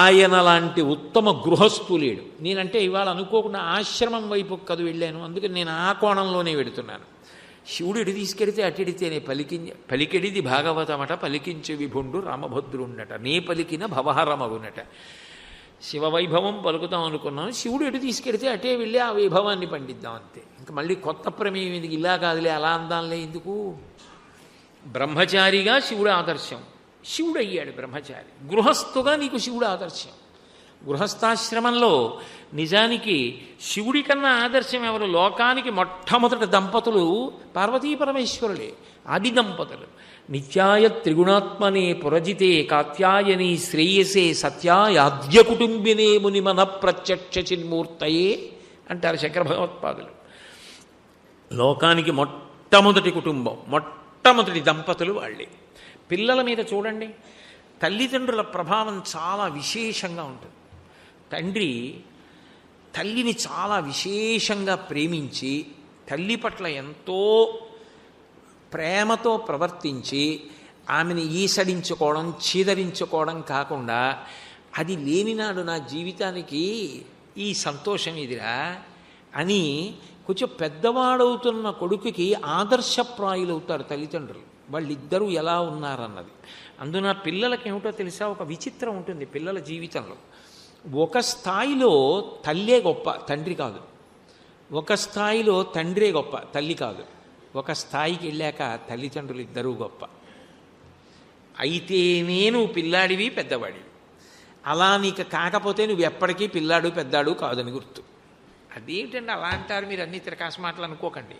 ఆయన లాంటి ఉత్తమ గృహస్థు లేడు నేనంటే ఇవాళ అనుకోకుండా ఆశ్రమం వైపు కదు వెళ్ళాను. అందుకని నేను ఆ కోణంలోనే వెడుతున్నాను. శివుడు ఇటు తీసుకెడితే అటిడితేనే పలికి పలికెడిది భాగవతమట పలికించే విభుండు రామభద్రుండట. నే పలికిన భవహరమగునట. శివవైభవం పలుకుతాం అనుకున్నాం. శివుడు ఎటు తీసుకెడితే అటే వెళ్ళి ఆ వైభవాన్ని పండిద్దాం అంతే. ఇంకా మళ్ళీ కొత్త ప్రమేయం ఎందుకు? ఇలా కాదులే అలా అందాంలే ఎందుకు? బ్రహ్మచారిగా శివుడు ఆదర్శం. శివుడు అయ్యాడు బ్రహ్మచారి. గృహస్థుగా నీకు శివుడు ఆదర్శం. గృహస్థాశ్రమంలో నిజానికి శివుడి కన్నా ఆదర్శం ఎవరు? లోకానికి మొట్టమొదటి దంపతులు పార్వతీ పరమేశ్వరులే ఆది దంపతులు. నిత్యాయ త్రిగుణాత్మనే పురజితే కాత్యాయని శ్రేయసే సత్యాయాద్య కుటుంబినే మునిమన ప్రత్యక్ష చిన్మూర్తయే అంటారు శంకర భగవత్పాదులు. లోకానికి మొట్టమొదటి కుటుంబం మొట్టమొదటి దంపతులు వాళ్ళే. పిల్లల మీద చూడండి తల్లిదండ్రుల ప్రభావం చాలా విశేషంగా ఉంటుంది. తండ్రి తల్లిని చాలా విశేషంగా ప్రేమించి తల్లి పట్ల ఎంతో ప్రేమతో ప్రవర్తించి ఆమెను ఈసడించుకోవడం చీదరించుకోవడం కాకుండా అది లేనినాడు నా జీవితానికి ఈ సంతోషం ఇదిరా అని కొంచెం పెద్దవాడవుతున్న కొడుకుకి ఆదర్శప్రాయులవుతారు తల్లిదండ్రులు. వాళ్ళిద్దరూ ఎలా ఉన్నారన్నది. అందున పిల్లలకి ఏమిటో తెలుసా? ఒక విచిత్రం ఉంటుంది పిల్లల జీవితంలో. ఒక స్థాయిలో తల్లే గొప్ప తండ్రి కాదు. ఒక స్థాయిలో తండ్రే గొప్ప తల్లి కాదు. ఒక స్థాయికి వెళ్ళాక తల్లిదండ్రులు ఇద్దరూ గొప్ప. అయితే నేను పిల్లాడివి పెద్దవాడివి. అలా నీకు కాకపోతే నువ్వు ఎప్పటికీ పిల్లాడు పెద్దాడు కాదని గుర్తు. అదేమిటండి అలా అంటారు? మీరు అన్ని తిరకాసు మాటలు అనుకోకండి.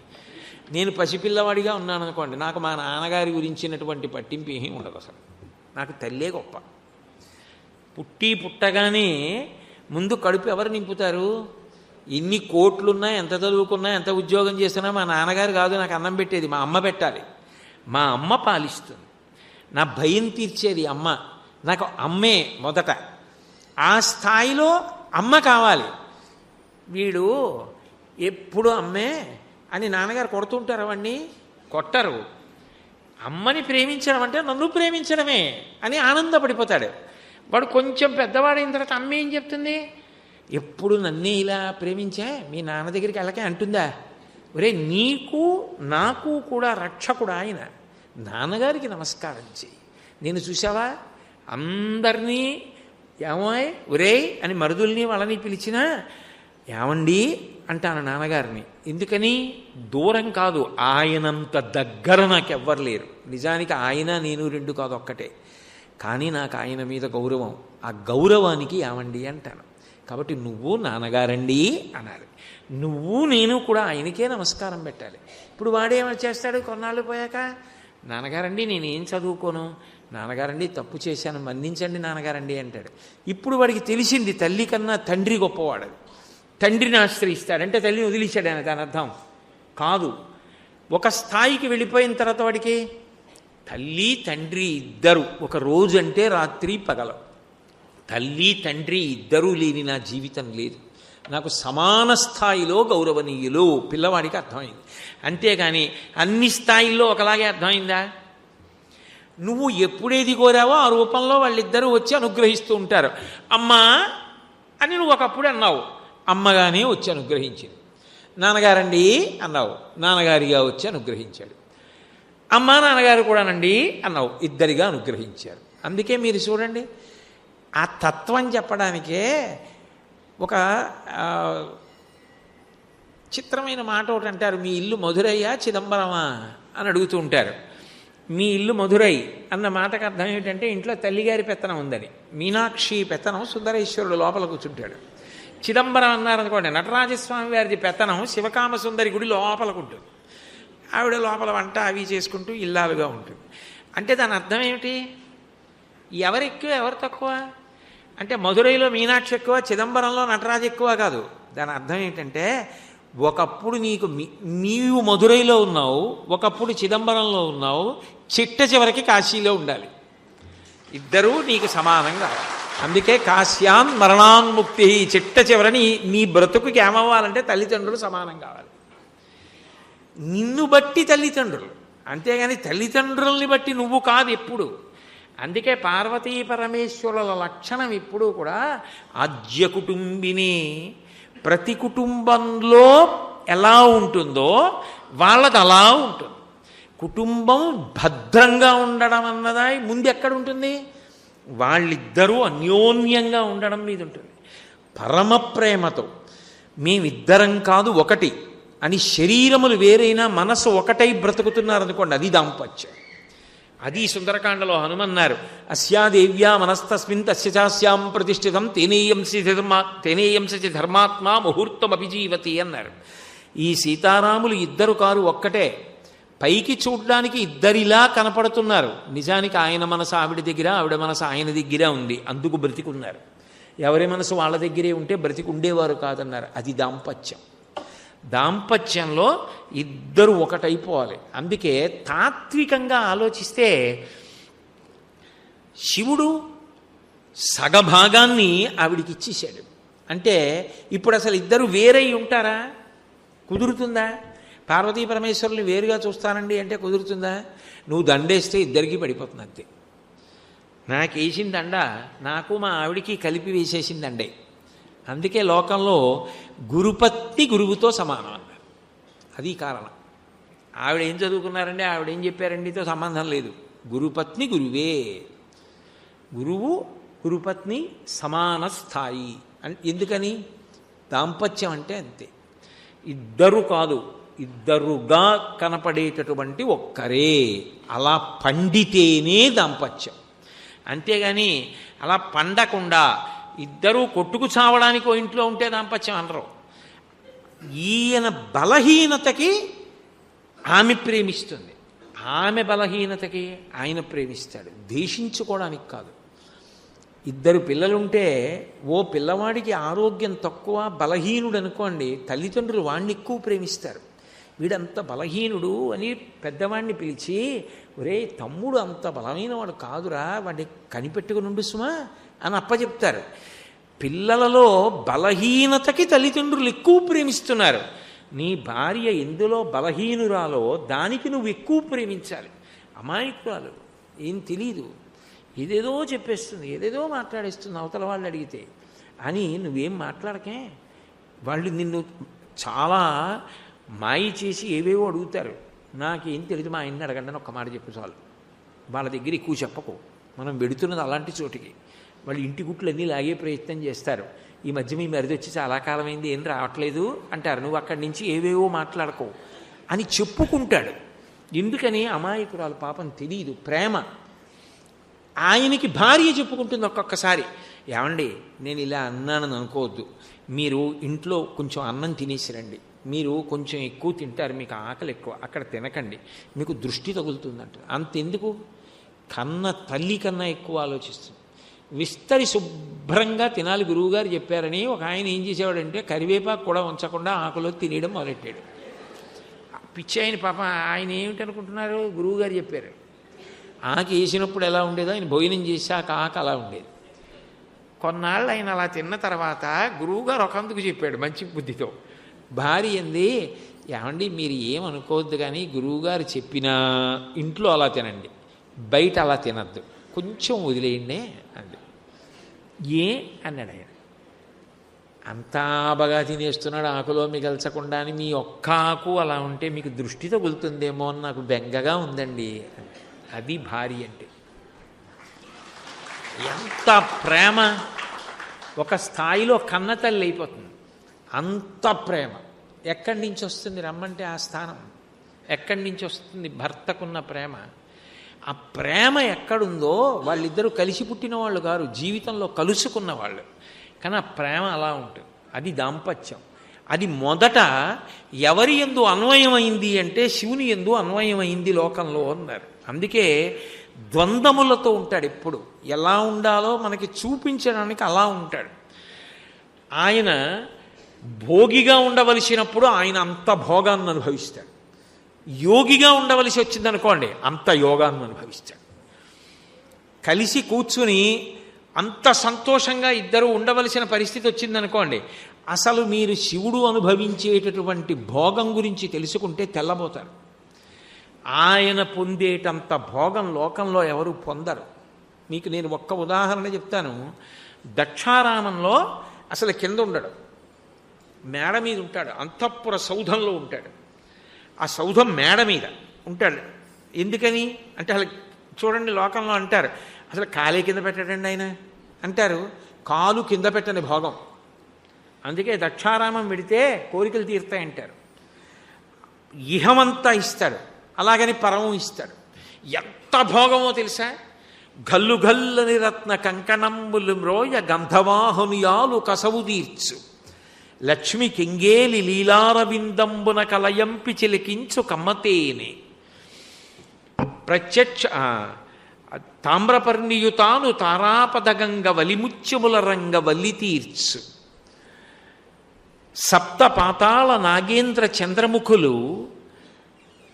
నేను పసిపిల్లవాడిగా ఉన్నాను అనుకోండి నాకు మా నాన్నగారి గురించినటువంటి పట్టింపు ఏమీ ఉండదు అసలు. నాకు తల్లే గొప్ప. పుట్టి పుట్టగానే ముందు కడుపు ఎవరు నింపుతారు? ఎన్ని కోట్లున్నా ఎంత చదువుకున్నా ఎంత ఉద్యోగం చేసినా మా నాన్నగారు కాదు నాకు అన్నం పెట్టేది మా అమ్మ పెట్టాలి. మా అమ్మ పాలిస్తుంది. నా భయం తీర్చేది అమ్మ. నాకు అమ్మే మొదట. ఆ స్థాయిలో అమ్మ కావాలి. వీడు ఎప్పుడు అమ్మే? అని నాన్నగారు కొడుతుంటారు అవన్నీ? కొట్టరు. అమ్మని ప్రేమించడం అంటే నన్ను ప్రేమించడమే అని ఆనందపడిపోతాడు. వాడు కొంచెం పెద్దవాడైన తర్వాత అమ్మ ఏం చెప్తుంది? ఎప్పుడు నన్నే ఇలా ప్రేమించా? మీ నాన్న దగ్గరికి వెళ్ళకే అంటుందా? ఒరే నీకు నాకు కూడా రక్షకుడు ఆయన. నాన్నగారికి నమస్కారం చేయి నేను చూసావా అందరినీ ఏమోయ్ ఒరే అని మరుదుల్ని వాళ్ళని పిలిచినా ఏమండి అంటాను నాన్నగారిని. ఎందుకని? దూరం కాదు. ఆయనంత దగ్గర నాకు ఎవ్వరు లేరు. నిజానికి ఆయన నేను రెండు కాదు ఒక్కటే. కానీ నాకు ఆయన మీద గౌరవం. ఆ గౌరవానికి ఏమండి అంటాను. కాబట్టి నువ్వు నాన్నగారండి అనాలి. నువ్వు నేను కూడా ఆయనకే నమస్కారం పెట్టాలి. ఇప్పుడు వాడేమని చేస్తాడు? కొన్నాళ్ళు పోయాక? నాన్నగారండి నేనేం చదువుకోను? నాన్నగారండి తప్పు చేశాను. మన్నించండి నాన్నగారండి అంటాడు. ఇప్పుడు వాడికి తెలిసింది తల్లి కన్నా తండ్రి గొప్పవాడు తండ్రిని ఆశ్రయిస్తాడు. అంటే తల్లిని వదిలేశాడని దాని అర్థం. కాదు. ఒక స్థాయికి వెళ్ళిపోయిన తర్వాత వాడికి తల్లి తండ్రి ఇద్దరు. ఒక రోజు అంటే రాత్రి పగల. తల్లి తండ్రి ఇద్దరూ లేని నా జీవితం లేదు. నాకు సమాన స్థాయిలో గౌరవనీయులు పిల్లవాడికి అర్థమైంది. అంతేగాని అన్ని స్థాయిల్లో ఒకలాగే అర్థమైందా? నువ్వు ఎప్పుడేది కోరావో ఆ రూపంలో వాళ్ళిద్దరూ వచ్చి అనుగ్రహిస్తూ ఉంటారు. అమ్మా అని నువ్వు ఒకప్పుడు అన్నావు. అమ్మగానే వచ్చి అనుగ్రహించింది. నాన్నగారండి అన్నావు. నాన్నగారిగా వచ్చి అనుగ్రహించాడు. అమ్మా నాన్నగారు కూడానండి అన్నావు. ఇద్దరిగా అనుగ్రహించారు. అందుకే మీరు చూడండి ఆ తత్వం చెప్పడానికే ఒక చిత్రమైన మాట ఒకటి అంటారు. మీ ఇల్లు మధురయ్యా చిదంబరమా అని అడుగుతూ ఉంటారు. మీ ఇల్లు మధురై అన్న మాటకు అర్థం ఏమిటంటే ఇంట్లో తల్లిగారి పెత్తనం ఉందని. మీనాక్షి పెత్తనం సుందరేశ్వరుడు లోపల కూర్చుంటాడు. చిదంబరం అన్నారనుకోండి నటరాజస్వామి వారిది పెత్తనం శివకామసుందరి గుడి లోపలకుంటుంది. ఆవిడ లోపల వంట అవి చేసుకుంటూ ఇల్లాలుగా ఉంటుంది. అంటే దాని అర్థం ఏమిటి? ఎవరు ఎక్కువ ఎవరు తక్కువ? అంటే మధురైలో మీనాక్షి ఎక్కువ చిదంబరంలో నటరాజు ఎక్కువ కాదు. దాని అర్థం ఏంటంటే ఒకప్పుడు నీకు మీ- నీవు మధురైలో ఉన్నావు ఒకప్పుడు చిదంబరంలో ఉన్నావు చిట్ట చివరికి కాశీలో ఉండాలి. ఇద్దరూ నీకు సమానంగా అందుకే కాశ్యాన్ మరణాన్ముక్తి చిట్ట చివరని నీ బ్రతుకుకి ఏమవ్వాలంటే తల్లిదండ్రులు సమానం కావాలి. నిన్ను బట్టి తల్లిదండ్రులు. అంతేగాని తల్లిదండ్రుల్ని బట్టి నువ్వు కాదు ఎప్పుడు. అందుకే పార్వతీ పరమేశ్వరుల లక్షణం ఎప్పుడూ కూడా ఆద్య కుటుంబిని ప్రతి కుటుంబంలో ఎలా ఉంటుందో వాళ్ళది అలా ఉంటుంది. కుటుంబం భద్రంగా ఉండడం అన్నదా ముందు ఎక్కడ ఉంటుంది? వాళ్ళిద్దరూ అన్యోన్యంగా ఉండడం మీద ఉంటుంది పరమ ప్రేమతో మేమిద్దరం కాదు ఒకటి అని శరీరములు వేరైనా మనసు ఒకటై బ్రతుకుతున్నారనుకోండి అది దాంపత్యం. అది సుందరకాండలో హనుమన్నారు అస్యాదేవ్యా మనస్తస్మిన్ తస్య చాస్యాం ప్రతిష్ఠితం తేనేయంసి ధర్మా తేనేయంసి ధర్మాత్మ ముహూర్తం అభిజీవతి అన్నారు. ఈ సీతారాములు ఇద్దరు కారు ఒక్కటే పైకి చూడడానికి ఇద్దరిలా కనపడుతున్నారు. నిజానికి ఆయన మనసు ఆవిడ దగ్గర ఆవిడ మనసు ఆయన దగ్గర ఉంది. అందుకు బ్రతికున్నారు. ఎవరి మనసు వాళ్ళ దగ్గరే ఉంటే బ్రతికి ఉండేవారు కాదన్నారు. అది దాంపత్యం. దాంపత్యంలో ఇద్దరు ఒకటైపోవాలి. అందుకే తాత్వికంగా ఆలోచిస్తే శివుడు సగభాగాన్ని ఆవిడికి ఇచ్చేశాడు అంటే ఇప్పుడు అసలు ఇద్దరు వేరై ఉంటారా? కుదురుతుందా? పార్వతీ పరమేశ్వరుని వేరుగా చూస్తానండి అంటే కుదురుతుందా? నువ్వు దండేస్తే ఇద్దరికీ పడిపోతుంది అంతే. నాకు వేసిన దండ నాకు మా ఆవిడికి కలిపి వేసేసింది దండే. అందుకే లోకంలో గురుపత్తి గురువుతో సమానం అన్నారు. అది కారణం. ఆవిడ ఏం చదువుకున్నారండి? ఆవిడ ఏం చెప్పారండితో సంబంధం లేదు. గురుపత్ని గురువే. గురువు గురుపత్ని సమాన స్థాయి. అన్ ఎందుకని? దాంపత్యం అంటే అంతే. ఇద్దరు కాదు. ఇద్దరుగా కనపడేటటువంటి ఒక్కరే. అలా పండితేనే దాంపత్యం. అంతేగాని అలా పండకుండా ఇద్దరూ కొట్టుకు చావడానికి ఓ ఇంట్లో ఉంటే దాంపత్యం అనరు. ఈయన బలహీనతకి ఆమె ప్రేమిస్తుంది. ఆమె బలహీనతకి ఆయన ప్రేమిస్తాడు. దేశించుకోవడానికి కాదు. ఇద్దరు పిల్లలుంటే ఓ పిల్లవాడికి ఆరోగ్యం తక్కువ బలహీనుడు అనుకోండి తల్లిదండ్రులు వాడిని ఎక్కువ ప్రేమిస్తారు. వీడంత బలహీనుడు అని పెద్దవాడిని పిలిచి ఒరే తమ్ముడు అంత బలమైన వాడు కాదురా వాడిని కనిపెట్టుకుని ఉండు సుమా అని అప్పచెప్తారు పిల్లలలో బలహీనతకి తల్లిదండ్రులు ఎక్కువ ప్రేమిస్తున్నారు. నీ భార్య ఎందులో బలహీనురాలో దానికి నువ్వు ఎక్కువ ప్రేమించాలి. అమాయకురాలు ఏం తెలీదు. ఏదేదో చెప్పేస్తుంది ఏదేదో మాట్లాడేస్తుంది అవతల వాళ్ళు అడిగితే. అని నువ్వేం మాట్లాడకే? వాళ్ళు నిన్ను చాలా మాయి చేసి ఏవేవో అడుగుతారు. నాకేం తెలియదు మా ఆయన్ని అడగండి అని ఒక్క మాట చెప్పు చాలు. వాళ్ళ దగ్గర ఎక్కువ చెప్పకు. మనం వెడుతున్నది అలాంటి చోటికి. వాళ్ళు ఇంటి గుట్లన్నీ లాగే ప్రయత్నం చేస్తారు. ఈ మధ్య మీ మరిది వచ్చి చాలా కాలమైంది ఏం రావట్లేదు అంటారు. నువ్వు అక్కడి నుంచి ఏవేవో మాట్లాడకో అని చెప్పుకుంటాడు. ఎందుకని అమాయకురాలు పాపం తెలియదు ప్రేమ. ఆయనకి భార్య చెప్పుకుంటుంది ఒక్కొక్కసారి. ఏమండి నేను ఇలా అన్నానని అనుకోవద్దు. మీరు ఇంట్లో కొంచెం అన్నం తినేసిరండి. మీరు కొంచెం ఎక్కువ తింటారు మీకు ఆకలి ఎక్కువ అక్కడ తినకండి. మీకు దృష్టి తగులుతుందంట. అంతెందుకు? కన్న తల్లి కన్నా ఎక్కువ ఆలోచిస్తుంది. విస్తరి శుభ్రంగా తినాలి గురువుగారు చెప్పారని ఒక ఆయన ఏం చేసేవాడంటే కరివేపాకు కూడా ఉంచకుండా ఆకులో తినేయడం మొదలెట్టాడు. పిచ్చి ఆయన పాప ఆయన ఏమిటనుకుంటున్నారు? గురువుగారు చెప్పారు. ఆకు వేసినప్పుడు ఎలా ఉండేదో ఆయన భోజనం చేశాక ఆకు అలా ఉండేది. కొన్నాళ్ళు ఆయన అలా తిన్న తర్వాత గురువుగారు ఒకందుకు చెప్పాడు మంచి బుద్ధితో. భార్య అంది ఏమండి మీరు ఏమనుకోవద్దు కానీ గురువుగారు చెప్పినా ఇంట్లో అలా తినండి బయట అలా తినద్దు కొంచెం వదిలేయండి అంది. ఏ? అన్నాడు ఆయన. అంతా బాగా తినేస్తున్నాడు ఆకులో మిగల్చకుండా అని మీ ఒక్క ఆకు అలా ఉంటే మీకు దృష్టి తగులుతుందేమో అని నాకు బెంగగా ఉందండి అది. భార్య అంటే. ఎంత ప్రేమ! ఒక స్థాయిలో కన్న తల్లి అయిపోతుంది. అంత ప్రేమ. ఎక్కడి నుంచి వస్తుంది రమ్మంటే ఆ స్థానం. ఎక్కడి నుంచి వస్తుంది భర్తకున్న ప్రేమ. ఆ ప్రేమ ఎక్కడుందో వాళ్ళిద్దరూ కలిసి పుట్టిన వాళ్ళు కారు జీవితంలో కలుసుకున్న వాళ్ళు. కానీ ఆ ప్రేమ అలా ఉంటుంది. అది దాంపత్యం. అది మొదట ఎవరి ఎందు అన్వయమైంది అంటే శివుని ఎందు అన్వయమైంది లోకంలో అన్నారు. అందుకే ద్వంద్వములతో ఉంటాడు ఎప్పుడు. ఎలా ఉండాలో మనకి చూపించడానికి అలా ఉంటాడు. ఆయన భోగిగా ఉండవలసినప్పుడు ఆయన అంత భోగాన్ని అనుభవిస్తాడు. యోగిగా ఉండవలసి వచ్చిందనుకోండి అంత యోగాన్ని అనుభవిస్తాడు. కలిసి కూర్చుని అంత సంతోషంగా ఇద్దరు ఉండవలసిన పరిస్థితి వచ్చిందనుకోండి అసలు మీరు శివుడు అనుభవించేటటువంటి భోగం గురించి తెలుసుకుంటే తెల్లబోతారు. ఆయన పొందేటంత భోగం లోకంలో ఎవరు పొందరు. మీకు నేను ఒక్క ఉదాహరణ చెప్తాను. దక్షారామంలో అసలు కింద ఉండడు. మేడ మీద ఉంటాడు అంతఃపుర సౌధంలో ఉంటాడు. ఆ సౌధం మేడ మీద ఉంటాడు. ఎందుకని? అంటే అసలు చూడండి లోకంలో అంటారు అసలు కాలే కింద పెట్టడండి ఆయన. అంటారు కాలు కింద పెట్టని భోగం. అందుకే దక్షారామం పెడితే కోరికలు తీరుతాయంటారు. ఇహమంతా ఇస్తాడు అలాగని పరమం ఇస్తాడు. ఎంత భోగమో తెలుసా? గల్లు గల్లని రత్న కంకణంబులు మ్రోయ గంధవాహునియాలు కసవు తీర్చు. లక్ష్మి కింగేలి లీలారవిందంబున కలయంపి చిలికించు కమ్మతేనే. ప్రత్యక్ష తామ్రపర్ణియుతాను తారాపదగంగ వలిముత్యముల రంగ వల్లి తీర్చు సప్త పాతాళ నాగేంద్ర చంద్రముఖులు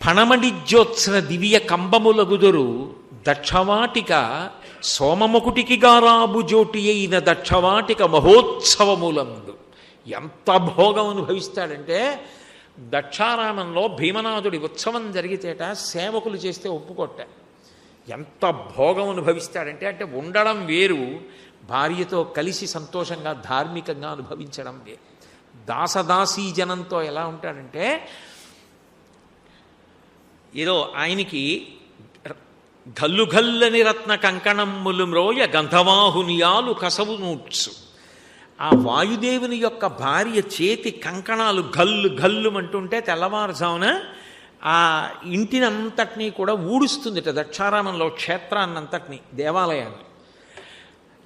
పణమణిజ్యోత్సన దివ్య కంబములగుదురు దక్షవాటిక సోమముకుటికి గారాబు జోటి అయిన దక్షవాటిక మహోత్సవములందు. ఎంత భోగం అనుభవిస్తాడంటే దక్షారామంలో భీమనాథుడి ఉత్సవం జరిగితేట సేవకులు చేస్తే ఒప్పుకొట్ట ఎంత భోగం అనుభవిస్తాడంటే అంటే ఉండడం వేరు భార్యతో కలిసి సంతోషంగా ధార్మికంగా అనుభవించడం వేరు దాసదాసీ జనంతో ఎలా ఉంటాడంటే ఏదో ఆయనకి గల్లుగల్లని రత్న కంకణమ్ములు మ్రోయ గంధవాహునియాలు కసవు నూట్సు. ఆ వాయుదేవుని యొక్క భార్య చేతి కంకణాలు గల్లు గల్లు అంటుంటే తెల్లవారుజామున ఆ ఇంటినంతటినీ కూడా ఊడుస్తుందిట దక్షారామంలో క్షేత్రాన్నంతటినీ దేవాలయాన్ని.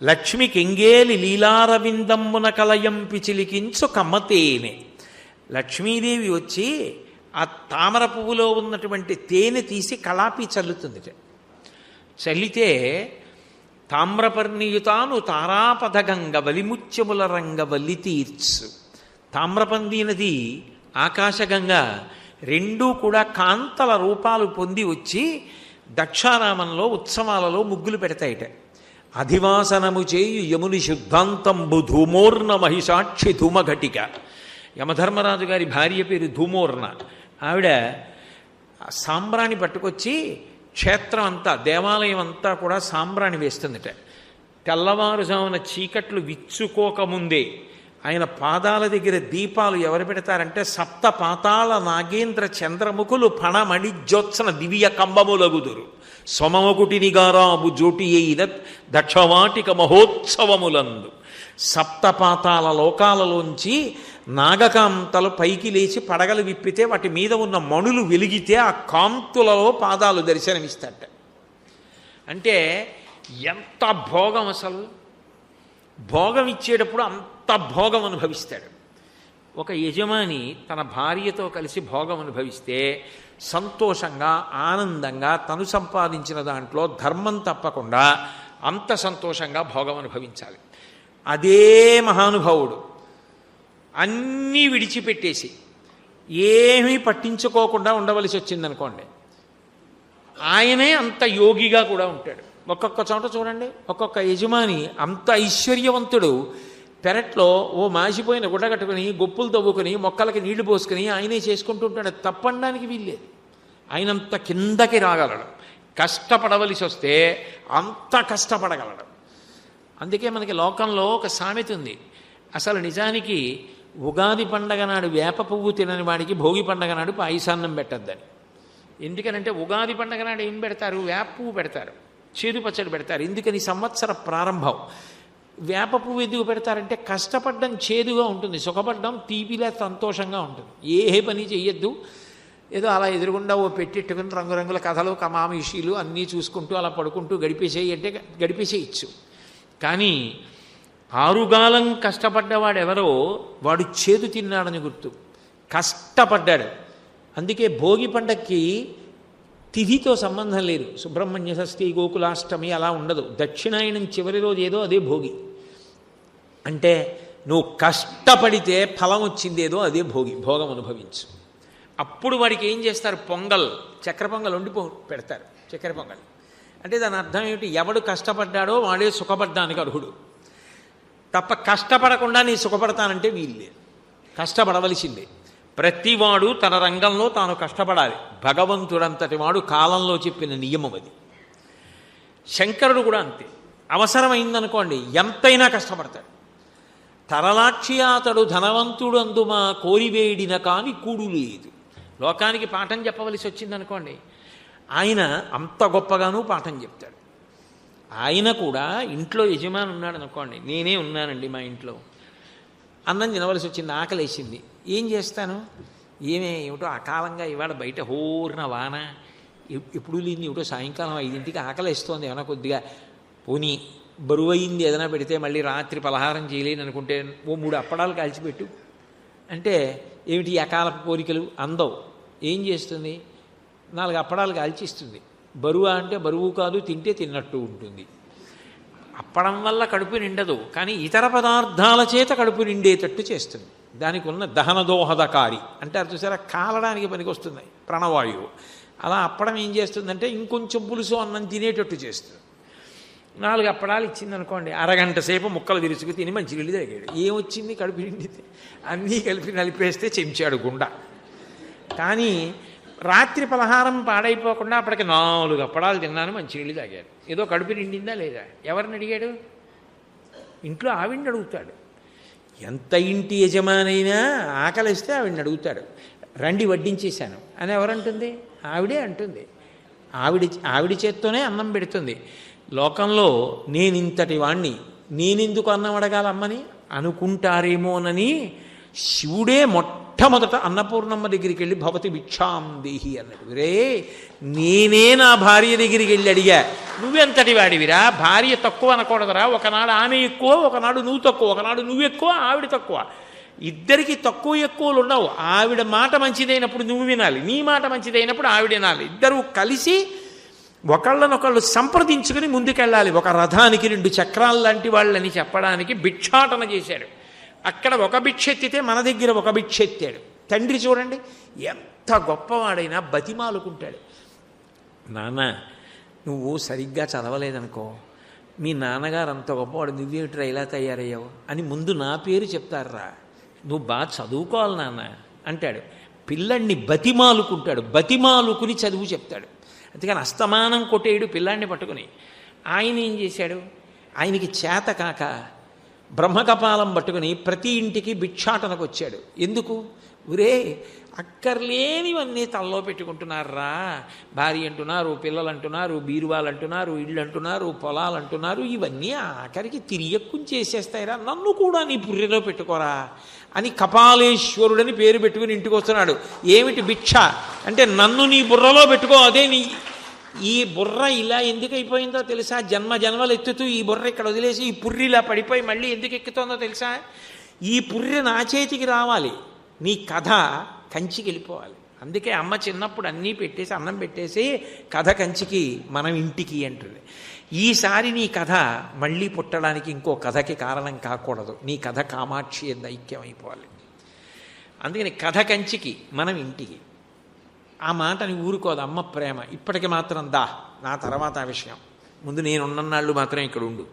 లక్ష్మి కెంగేలి లీలారవిందమ్మున కలయంపి చిలికించు కమ్మతేనే. లక్ష్మీదేవి వచ్చి ఆ తామర పువ్వులో ఉన్నటువంటి తేనె తీసి కళాపి చల్లుతుందిట. చల్లితే తామ్రపర్ణియుతాను తారాపథగంగ వలిముత్యముల రంగ వల్లి తీర్చు తామ్రపంది నది ఆకాశగంగ రెండూ కూడా కాంతల రూపాలు పొంది వచ్చి దక్షారామంలో ఉత్సవాలలో ముగ్గులు పెడతాయిట. అధివాసనము చేయు యముని శుద్ధాంతంబు ధూమోర్ణ మహిషాక్షి ధూమఘటిక. యమధర్మరాజు గారి భార్య పేరు ధూమోర్ణ. ఆవిడ సాంబ్రాణి పట్టుకొచ్చి క్షేత్రం అంతా దేవాలయం అంతా కూడా సాంబ్రాణి వేస్తుందిట. తెల్లవారుజామున చీకట్లు విచ్చుకోకముందే ఆయన పాదాల దగ్గర దీపాలు ఎవరు పెడతారంటే సప్త పాతాల నాగేంద్ర చంద్రముఖులు పణమణి జ్యోత్సన దివ్య కంబములగుదురు సొమముకుటిని గారాబు జోటి అయిన దక్షవాటిక మహోత్సవములందు. సప్త పాతాల లోకాలలోంచి నాగకాంతలు పైకి లేచి పడగలు విప్పితే వాటి మీద ఉన్న మణులు వెలిగితే ఆ కాంతులలో పాదాలు దర్శనమిస్తాట అంటే ఎంత భోగం అసలు? భోగం ఇచ్చేటప్పుడు అంత భోగం అనుభవిస్తాడు. ఒక యజమాని తన భార్యతో కలిసి భోగం అనుభవిస్తే సంతోషంగా ఆనందంగా తను సంపాదించిన దాంట్లో ధర్మం తప్పకుండా అంత సంతోషంగా భోగం అనుభవించాలి. అదే మహానుభావుడు. అన్నీ విడిచిపెట్టేసి ఏమీ పట్టించుకోకుండా ఉండవలసి వచ్చిందనుకోండి ఆయనే అంత యోగిగా కూడా ఉంటాడు. ఒక్కొక్క చోట చూడండి ఒక్కొక్క యజమాని అంత ఐశ్వర్యవంతుడు. పెరట్లో ఓ మాసిపోయిన గుడ్డ కట్టుకుని గొప్పులు తవ్వుకొని మొక్కలకి నీళ్ళు పోసుకుని ఆయనే చేసుకుంటూ ఉంటాడు. తప్పడానికి వీల్లేదు. ఆయనంత కిందకి రాగలడు. కష్టపడవలసి వస్తే అంత కష్టపడగలడు. అందుకే మనకి లోకంలో ఒక సామెత ఉంది. అసలు నిజానికి ఉగాది పండగ నాడు వేప పువ్వు తినని వాడికి భోగి పండగ నాడు పాయసాన్నం పెట్టద్దని. ఎందుకనంటే ఉగాది పండగ నాడు ఏం పెడతారు? వేప పువ్వు పెడతారు. చేదు పచ్చడి పెడతారు. ఎందుకని సంవత్సర ప్రారంభం. వేప పువ్వు ఎందుకు పెడతారంటే కష్టపడ్డం చేదుగా ఉంటుంది. సుఖపడ్డం తీపిలే సంతోషంగా ఉంటుంది. ఏ పని చేయొద్దు ఏదో అలా ఎదురుగుండా ఓ పెట్టెట్టుకుని రంగురంగుల కథలు కమామిషీలు అన్నీ చూసుకుంటూ అలా పడుకుంటూ గడిపేసేయి అంటే గడిపేసేయచ్చు కానీ ఆరుగాలం కష్టపడ్డవాడెవరో వాడు చేదు తిన్నాడని గుర్తు. కష్టపడ్డాడు. అందుకే భోగి పండక్కి తిథితో సంబంధం లేదు. సుబ్రహ్మణ్య షష్ఠి గోకులాష్టమి అలా ఉండదు. దక్షిణాయనం చివరి రోజు ఏదో అదే భోగి. అంటే నువ్వు కష్టపడితే ఫలం వచ్చిందేదో అదే భోగి భోగం అనుభవించు. అప్పుడు వాడికి ఏం చేస్తారు? పొంగల్ చక్కెర పొంగల్ వండిపో పెడతారు. చక్కెర పొంగల్. అంటే దాని అర్థం ఏమిటి? ఎవడు కష్టపడ్డాడో వాడే సుఖపడ్డానికి అర్హుడు. తప్ప కష్టపడకుండా నేను సుఖపడతానంటే వీళ్ళే కష్టపడవలసిందే. ప్రతివాడు తన రంగంలో తాను కష్టపడాలి. భగవంతుడంతటి వాడు కాలంలో చెప్పిన నియమం అది. శంకరుడు కూడా అంతే. అవసరమైందనుకోండి ఎంతైనా కష్టపడతాడు. తరలాక్షి అతడు ధనవంతుడు అందుమా కోరివేడిన కాని కూడు లేదు. లోకానికి పాఠం చెప్పవలసి వచ్చిందనుకోండి ఆయన అంత గొప్పగానూ పాఠం చెప్తాడు. ఆయన కూడా ఇంట్లో యజమాని ఉన్నాడు అనుకోండి నేనే ఉన్నానండి మా ఇంట్లో. అన్నం తినవలసి వచ్చింది ఆకలేసింది. ఏం చేస్తాను? ఏమే ఏమిటో అకాలంగా ఇవాళ బయట హోరిన వాన. ఎప్పుడు లేని ఏమిటో సాయంకాలం ఐదింటికి ఆకలిస్తోంది ఏమైనా కొద్దిగా. పోనీ బరువయింది ఏదైనా పెడితే మళ్ళీ రాత్రి పలహారం చేయలేని అనుకుంటే ఓ మూడు అప్పడాలు కాల్చిపెట్టు. అంటే ఏమిటి అకాల అకాలపు కోరికలు? అందవు. ఏం చేస్తుంది? నాలుగు అప్పడాలు కాల్చిస్తుంది. బరువు అంటే బరువు కాదు తింటే తిన్నట్టు ఉంటుంది. అప్పడం వల్ల కడుపు నిండదు కానీ ఇతర పదార్థాల చేత కడుపు నిండేటట్టు చేస్తుంది. దానికి ఉన్న అంటే అరుద చూసారా కాలడానికి పనికొస్తుంది ప్రాణవాయువు. అలా అప్పడం ఏం చేస్తుందంటే ఇంకొంచెం పులుసు అన్నం తినేటట్టు చేస్తుంది. నాలుగు అప్పడాలు ఇచ్చిందనుకోండి అరగంట సేపు ముక్కలు విరుచుకు తిని మంచి నీళ్ళు తాగాడు. ఏమొచ్చింది కడుపు నిండితే? అన్నీ కలిపి నలిపేస్తే చెంచాడు గుండా. కానీ రాత్రి పలహారం పాడైపోకుండా అప్పటికి నాలుగు అప్పడాలు తిన్నాను మంచినీళ్ళు తాగాడు ఏదో కడుపు నిండిందా లేదా? ఎవరిని అడిగాడు? ఇంట్లో ఆవిడ్ని అడుగుతాడు. ఎంత ఇంటి యజమానైనా ఆకలిస్తే ఆవిడ్ని అడుగుతాడు. రండి వడ్డించేశాను. అని ఎవరంటుంది ఆవిడే అంటుంది. ఆవిడ ఆవిడ చేత్తోనే అన్నం పెడుతుంది. లోకంలో నేనింతటి వాణ్ణి నేనెందుకు అన్నం అడగాలమ్మని అనుకుంటారేమోనని శివుడే మొట్ట మొట్టమొదట అన్నపూర్ణమ్మ దగ్గరికి వెళ్ళి భవతి భిక్షాం దేహి అన్నాడు రే నేనే నా భార్య దగ్గరికి వెళ్ళి అడిగా నువ్వెంతటి వాడివిరా? భార్య తక్కువ అనకూడదురా. ఒకనాడు ఆమె ఎక్కువ ఒకనాడు నువ్వు తక్కువ ఒకనాడు నువ్వు ఎక్కువ ఆవిడ తక్కువ. ఇద్దరికి తక్కువ ఎక్కువలు ఉండవు ఆవిడ మాట మంచిదైనప్పుడు నువ్వు వినాలి. నీ మాట మంచిదైనప్పుడు ఆవిడ వినాలి. ఇద్దరూ కలిసి ఒకళ్ళనొకళ్ళు సంప్రదించుకుని ముందుకెళ్ళాలి. ఒక రథానికి రెండు చక్రాలు లాంటి వాళ్ళని చెప్పడానికి భిక్షాటన చేశాడు అక్కడ ఒక బిక్షెత్తితే మన దగ్గర ఒక బిక్షెత్తాడు తండ్రి చూడండి ఎంత గొప్పవాడైనా బతిమాలుకుంటాడు. నాన్న నువ్వు సరిగ్గా చదవలేదనుకో మీ నాన్నగారు అంత గొప్పవాడు నువ్వేమిట్రా ఇలా తయారయ్యావు అని ముందు నా పేరు చెప్తారా? నువ్వు బాగా చదువుకోవాలి నాన్న అంటాడు. పిల్లడిని బతిమాలుకుంటాడు బతిమాలుకుని చదువు చెప్తాడు. అందుకని అస్తమానం కొట్టేయుడు పిల్లాడిని పట్టుకుని. ఆయన ఏం చేశాడు? ఆయనకి చేత కాక బ్రహ్మకపాలం పట్టుకుని ప్రతి ఇంటికి భిక్షాటనకు వచ్చాడు. ఎందుకు? ఒరే అక్కర్లేనివన్నీ తల్లో పెట్టుకుంటున్నారా? భార్య అంటున్నారు పిల్లలు అంటున్నారు బీరువాలు అంటున్నారు ఇళ్ళు అంటున్నారు పొలాలు అంటున్నారు ఇవన్నీ ఆఖరికి తిరియక్కుని చేసేస్తాయిరా. నన్ను కూడా నీ పుర్రెలో పెట్టుకోరా అని కపాలేశ్వరుడని పేరు పెట్టుకుని ఇంటికి వస్తున్నాడు. ఏమిటి భిక్ష? అంటే నన్ను నీ బుర్రలో పెట్టుకో అదే నీ ఈ బుర్ర ఇలా ఎందుకు అయిపోయిందో తెలుసా? జన్మ జన్మలు ఎత్తుతూ ఈ బుర్ర ఇక్కడ వదిలేసి ఈ పుర్రి ఇలా పడిపోయి మళ్ళీ ఎందుకు ఎక్కుతోందో తెలుసా? ఈ పుర్రి నా చేతికి రావాలి. నీ కథ కంచికి వెళ్ళిపోవాలి. అందుకే అమ్మ చిన్నప్పుడు అన్నీ పెట్టేసి అన్నం పెట్టేసి కథ కంచికి మనం ఇంటికి అంటుంది. ఈసారి నీ కథ మళ్ళీ పుట్టడానికి ఇంకో కథకి కారణం కాకూడదు. నీ కథ కామాక్షి ఎంత ఐక్యం అయిపోవాలి అందుకని కథ కంచికి మనం ఇంటికి. ఆ మాటని ఊరుకోదు. అమ్మ ప్రేమ. ఇప్పటికి మాత్రం దా. నా తర్వాత ఆ విషయం. ముందు నేను ఉన్నన్నాళ్ళు మాత్రం ఇక్కడ ఉండు